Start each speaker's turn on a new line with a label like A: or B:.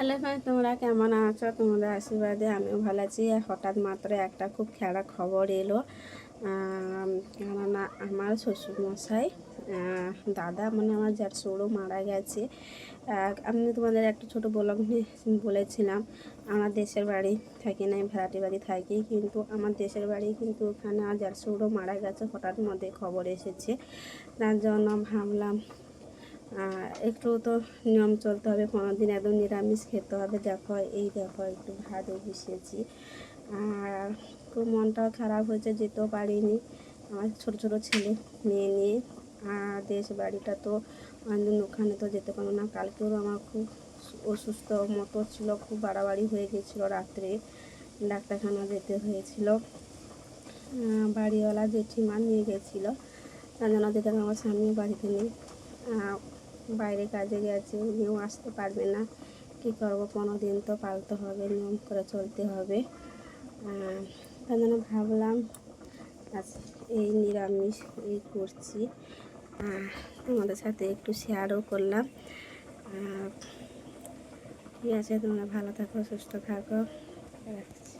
A: Hello ভাই, তোমরা কেমন আছো? তোমাদের আশীর্বাদে আমিও ভালো আছি। হঠাৎ মাত্র একটা খুব খেলা খবর এলো। কেননা আমার শ্বশুরমশাই দাদা মানে আমার যার সৌরও মারা গেছে। আমি তোমাদের একটা ছোট ব্লগ বলেছিলাম, আমার দেশের বাড়ি থাকি না ভাড়াটি বাড়ি থাকি, কিন্তু আমার দেশের বাড়ি কিন্তু ওখানে আমার যার সৌরও মারা গেছে, হঠাৎ মধ্যে খবর এসেছে। তার জন্য ভাবলাম একটু তো নিয়ম চলতে হবে কোনো দিন একদম নিরামিষ খেতে হবে। দেখো, এই দেখো, একটু ভাতও বসিয়েছি। আর খুব মনটাও খারাপ হয়েছে, যেতেও পারিনি। আমার ছোট ছোট ছেলে, মেয়ে নিয়ে। আর দেশ বাড়িটা তো অনেকদিন ওখানে তো যেতে পারব না। কালকেও আমার খুব অসুস্থ মতো ছিল, খুব বাড়াবাড়ি হয়ে গেছিল রাত্রে। ডাক্তারখানা যেতে হয়েছিল। বাড়িওয়ালা জেঠিমা নিয়ে গেছিল। তার জন্য যেতে আমার স্বামীও বাড়িতে নেই। বাইরে কাজে গেছে উনিও আসতে পারবে না। কী করব? কোনো দিন তো পালতে হবে, নিয়ম করে চলতে হবে। তার জন্য ভাবলাম এই নিরামিষ, এই করছি। তোমাদের সাথে একটু শেয়ারও করলাম। ঠিক আছে, তোমরা ভালো থাকো, সুস্থ থাকো। রাখছি।